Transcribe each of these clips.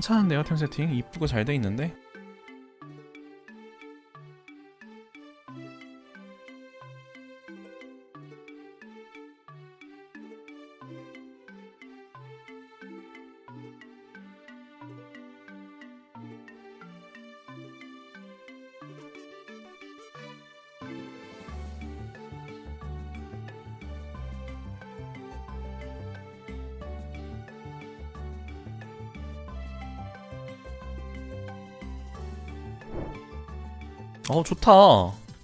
괜찮은데요 템 세팅? 이쁘고 잘 돼 있는데 어 좋다.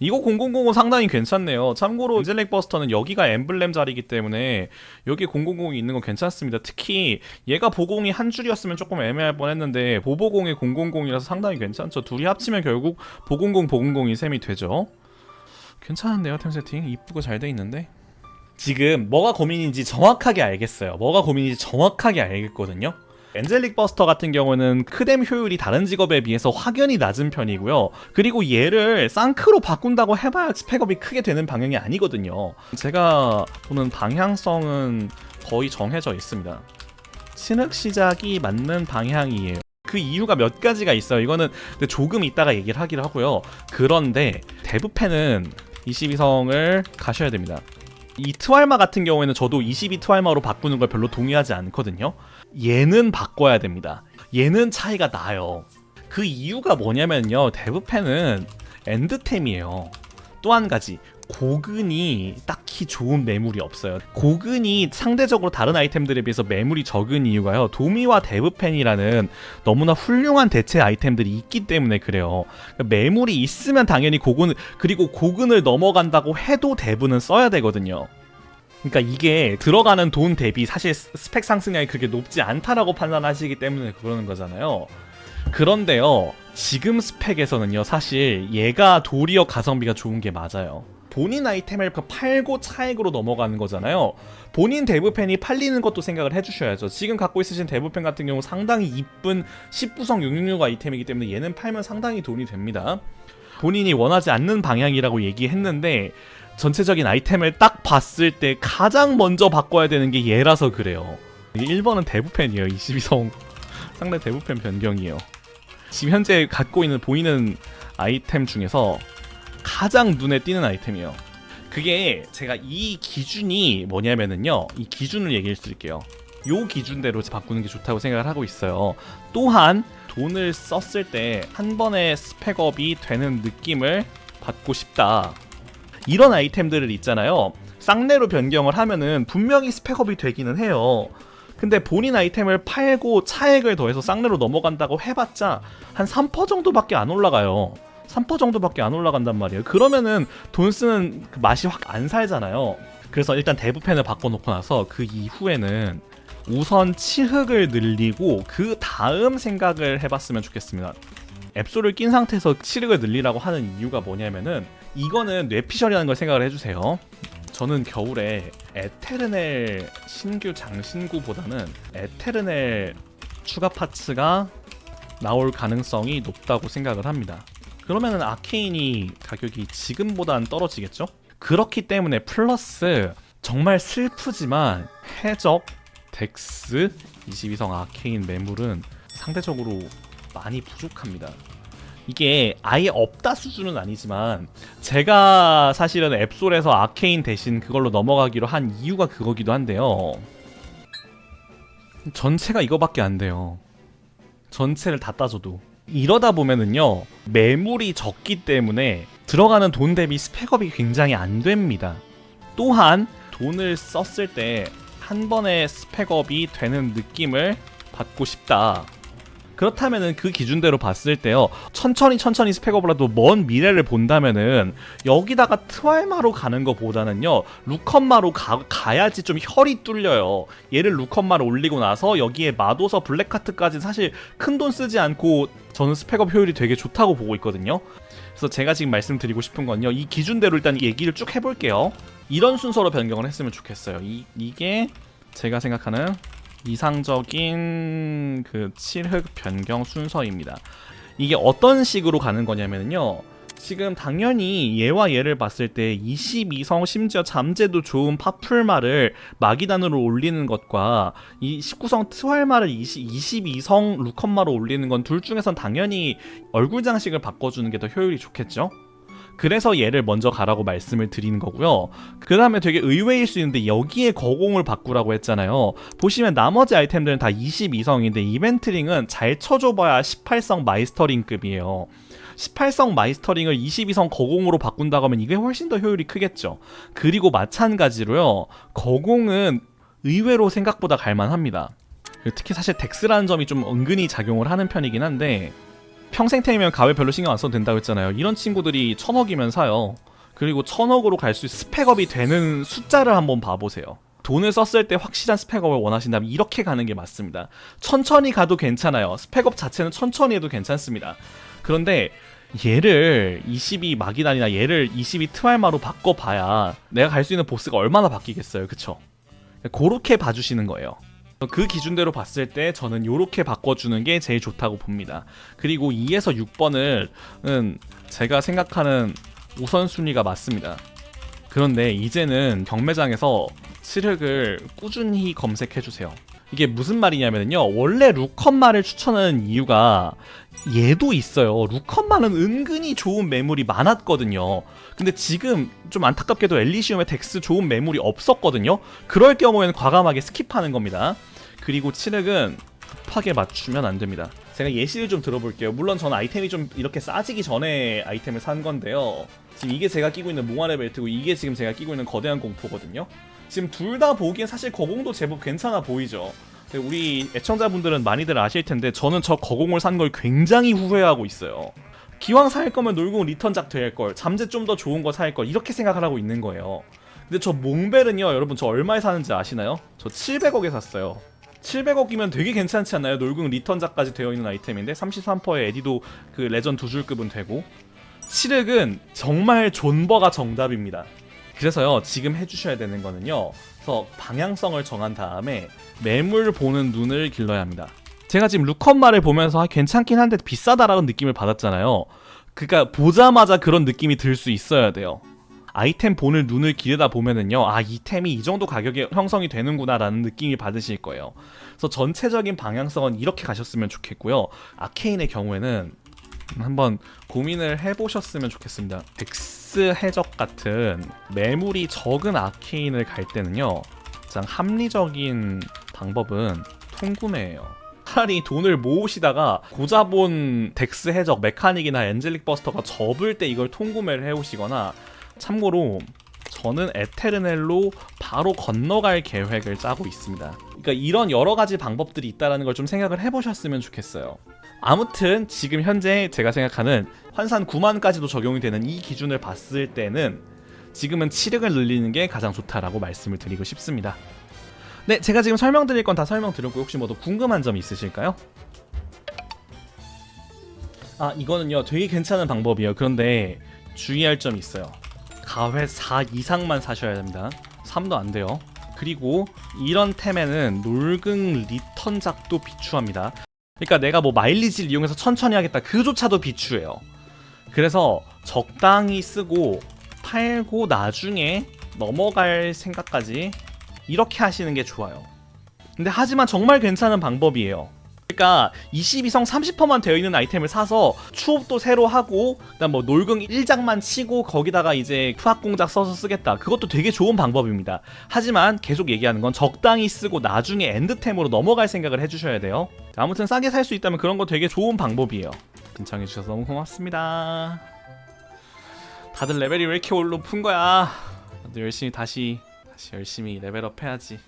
이거 000은 상당히 괜찮네요. 참고로 인젤렉 버스터는 여기가 엠블렘 자리이기 때문에 여기 000이 있는 건 괜찮습니다. 특히 얘가 보공이 한 줄이었으면 조금 애매할 뻔했는데 보보공이 000이라서 상당히 괜찮죠. 둘이 합치면 결국 보공공 보공공이 셈이 되죠. 괜찮은데요 템 세팅? 이쁘고 잘 돼 있는데? 지금 뭐가 고민인지 정확하게 알겠어요. 뭐가 고민인지 정확하게 알겠거든요 엔젤릭 버스터 같은 경우는 크뎀 효율이 다른 직업에 비해서 확연히 낮은 편이고요. 그리고 얘를 쌍크로 바꾼다고 해봐야 스펙업이 크게 되는 방향이 아니거든요. 제가 보는 방향성은 거의 정해져 있습니다. 신흙 시작이 맞는 방향이에요. 그 이유가 몇 가지가 있어요. 이거는 조금 이따가 얘기를 하기로 하고요. 그런데 대부패는 22성을 가셔야 됩니다. 이 트왈마 같은 경우에는 저도 22 트왈마로 바꾸는 걸 별로 동의하지 않거든요. 얘는 바꿔야 됩니다. 얘는 차이가 나요. 그 이유가 뭐냐면요. 데브펜은 엔드템이에요. 또 한 가지. 고근이 딱히 좋은 매물이 없어요. 고근이 상대적으로 다른 아이템들에 비해서 매물이 적은 이유가요. 도미와 데브펜이라는 너무나 훌륭한 대체 아이템들이 있기 때문에 그래요. 그러니까 매물이 있으면 당연히 고근 그리고 고근을 넘어간다고 해도 대부는 써야 되거든요. 그러니까 이게 들어가는 돈 대비 사실 스- 스펙 상승량이 그렇게 높지 않다라고 판단하시기 때문에 그러는 거잖아요. 그런데요, 지금 스펙에서는요, 사실 얘가 도리어 가성비가 좋은 게 맞아요. 본인 아이템을 그 팔고 차액으로 넘어가는 거잖아요. 본인 데브펜이 팔리는 것도 생각을 해주셔야죠. 지금 갖고 있으신 데브펜 같은 경우 상당히 이쁜 10부성 666 아이템이기 때문에 얘는 팔면 상당히 돈이 됩니다. 본인이 원하지 않는 방향이라고 얘기했는데 전체적인 아이템을 딱 봤을 때 가장 먼저 바꿔야 되는 게 얘라서 그래요. 1번은 대부펜이에요. 22성 상대 대부펜 변경이에요. 지금 현재 갖고 있는 보이는 아이템 중에서 가장 눈에 띄는 아이템이에요. 그게 제가 이 기준이 뭐냐면은요. 이 기준을 얘기해 드릴게요. 요 기준대로 바꾸는 게 좋다고 생각을 하고 있어요. 또한 돈을 썼을 때 한 번에 스펙업이 되는 느낌을 받고 싶다. 이런 아이템들을 있잖아요. 쌍내로 변경을 하면은 분명히 스펙업이 되기는 해요. 근데 본인 아이템을 팔고 차액을 더해서 쌍내로 넘어간다고 해봤자 한 3% 정도밖에 안 올라가요. 3% 정도밖에 안 올라간단 말이에요. 그러면은 돈 쓰는 그 맛이 확 안 살잖아요. 그래서 일단 대부펜을 바꿔놓고 나서 그 이후에는 우선 치흑을 늘리고 그 다음 생각을 해봤으면 좋겠습니다. 앱소를 낀 상태에서 치흑을 늘리라고 하는 이유가 뭐냐면은 이거는 뇌피셜이라는 걸 생각을 해주세요. 저는 겨울에 에테르넬 신규 장신구보다는 에테르넬 추가 파츠가 나올 가능성이 높다고 생각을 합니다. 그러면은 아케인이 가격이 지금보단 떨어지겠죠? 그렇기 때문에 플러스 정말 슬프지만 해적 덱스 22성 아케인 매물은 상대적으로 많이 부족합니다. 이게 아예 없다 수준은 아니지만 제가 사실은 앱솔에서 아케인 대신 그걸로 넘어가기로 한 이유가 그거기도 한데요. 전체가 이거밖에 안 돼요. 전체를 다 따져도. 이러다 보면은요, 매물이 적기 때문에 들어가는 돈 대비 스펙업이 굉장히 안 됩니다. 또한 돈을 썼을 때 한 번에 스펙업이 되는 느낌을 받고 싶다. 그렇다면은 그 기준대로 봤을 때요 천천히 천천히 스펙업을 해도 먼 미래를 본다면은 여기다가 트왈마로 가는 것보다는요 루컨마로 가, 가야지 좀 혈이 뚫려요. 얘를 루컨마로 올리고 나서 여기에 마도서 블랙카트까지 사실 큰 돈 쓰지 않고 저는 스펙업 효율이 되게 좋다고 보고 있거든요. 그래서 제가 지금 말씀드리고 싶은 건요 이 기준대로 일단 얘기를 쭉 해볼게요. 이런 순서로 변경을 했으면 좋겠어요. 이, 이게 제가 생각하는 이상적인 그 칠흑 변경 순서입니다. 이게 어떤 식으로 가는 거냐면요. 지금 당연히 얘와 얘를 봤을 때 22성 심지어 잠재도 좋은 파풀마를 마기단으로 올리는 것과 이 19성 트왈마를 20, 22성 루컨마로 올리는 건 둘 중에선 당연히 얼굴 장식을 바꿔주는 게 더 효율이 좋겠죠? 그래서 얘를 먼저 가라고 말씀을 드리는 거고요. 그 다음에 되게 의외일 수 있는데 여기에 거공을 바꾸라고 했잖아요. 보시면 나머지 아이템들은 다 22성인데 이벤트링은 잘 쳐줘봐야 18성 마이스터링급이에요. 18성 마이스터링을 22성 거공으로 바꾼다고 하면 이게 훨씬 더 효율이 크겠죠. 그리고 마찬가지로요. 거공은 의외로 생각보다 갈만합니다. 특히 사실 덱스라는 점이 좀 은근히 작용을 하는 편이긴 한데 평생템이면 가외 별로 신경 안 써도 된다고 했잖아요. 이런 친구들이 천억이면 사요. 그리고 천억으로 갈 수 스펙업이 되는 숫자를 한번 봐보세요. 돈을 썼을 때 확실한 스펙업을 원하신다면 이렇게 가는 게 맞습니다. 천천히 가도 괜찮아요. 스펙업 자체는 천천히 해도 괜찮습니다. 그런데 얘를 22 마기단이나 얘를 22 트왈마로 바꿔봐야 내가 갈 수 있는 보스가 얼마나 바뀌겠어요. 그쵸? 그렇게 봐주시는 거예요. 그 기준대로 봤을 때 저는 이렇게 바꿔주는 게 제일 좋다고 봅니다. 그리고 2에서 6번은 제가 생각하는 우선순위가 맞습니다. 그런데 이제는 경매장에서 칠흑을 꾸준히 검색해주세요. 이게 무슨 말이냐면요. 원래 루컨마를 추천하는 이유가 얘도 있어요. 루컨마는 은근히 좋은 매물이 많았거든요. 근데 지금 좀 안타깝게도 엘리시움에 덱스 좋은 매물이 없었거든요. 그럴 경우에는 과감하게 스킵하는 겁니다. 그리고 칠흑은 급하게 맞추면 안 됩니다. 제가 예시를 좀 들어볼게요. 물론 저는 아이템이 좀 이렇게 싸지기 전에 아이템을 산 건데요. 지금 이게 제가 끼고 있는 몽환의 벨트고 이게 지금 제가 끼고 있는 거대한 공포거든요. 지금 둘 다 보기엔 사실 거공도 제법 괜찮아 보이죠. 우리 애청자분들은 많이들 아실 텐데 저는 저 거공을 산 걸 굉장히 후회하고 있어요. 기왕 살 거면 놀궁 리턴 작 될 걸, 잠재 좀 더 좋은 거 살 걸 이렇게 생각을 하고 있는 거예요. 근데 저 몽벨은요, 여러분 저 얼마에 사는지 아시나요? 저 700억에 샀어요. 700억이면 되게 괜찮지 않나요? 놀궁 리턴작까지 되어 있는 아이템인데 33%의 에디도 그 레전 두 줄급은 되고 7흑은 정말 존버가 정답입니다. 그래서요 지금 해주셔야 되는 거는요. 그래서 방향성을 정한 다음에 매물 보는 눈을 길러야 합니다. 제가 지금 루컨마를 보면서 아, 괜찮긴 한데 비싸다라는 느낌을 받았잖아요. 그러니까 보자마자 그런 느낌이 들 수 있어야 돼요. 아이템 본을 눈을 기르다 보면은요, 아, 이 템이 이 정도 가격에 형성이 되는구나라는 느낌이 받으실 거예요. 그래서 전체적인 방향성은 이렇게 가셨으면 좋겠고요. 아케인의 경우에는 한번 고민을 해보셨으면 좋겠습니다. 엑스 해적 같은 매물이 적은 아케인을 갈 때는요, 가장 합리적인 방법은 통구매예요. 차라리 돈을 모으시다가 고자본 덱스 해적 메카닉이나 엔젤릭 버스터가 접을 때 이걸 통구매를 해오시거나 참고로 저는 에테르넬로 바로 건너갈 계획을 짜고 있습니다. 그러니까 이런 여러 가지 방법들이 있다는 걸 좀 생각을 해보셨으면 좋겠어요. 아무튼 지금 현재 제가 생각하는 환산 9만까지도 적용이 되는 이 기준을 봤을 때는 지금은 치력을 늘리는 게 가장 좋다라고 말씀을 드리고 싶습니다. 네, 제가 지금 설명드릴 건 다 설명드렸고 혹시 뭐 더 궁금한 점 있으실까요? 아, 이거는요 되게 괜찮은 방법이에요. 그런데 주의할 점이 있어요. 가회 4 이상만 사셔야 됩니다. 3도 안 돼요. 그리고 이런 템에는 놀궁 리턴작도 비추합니다. 그러니까 내가 뭐 마일리지를 이용해서 천천히 하겠다 그조차도 비추해요. 그래서 적당히 쓰고 팔고 나중에 넘어갈 생각까지 이렇게 하시는 게 좋아요. 근데 하지만 정말 괜찮은 방법이에요. 그러니까 22성 30%만 되어 있는 아이템을 사서 추업도 새로 하고 그다음 뭐 놀궁 1장만 치고 거기다가 이제 후학 공작 써서 쓰겠다. 그것도 되게 좋은 방법입니다. 하지만 계속 얘기하는 건 적당히 쓰고 나중에 엔드템으로 넘어갈 생각을 해 주셔야 돼요. 아무튼 싸게 살 수 있다면 그런 거 되게 좋은 방법이에요. 신청해 주셔서 너무 고맙습니다. 다들 레벨이 왜 이렇게 높은 거야? 나도 열심히 다시 다시 열심히 레벨업 해야지.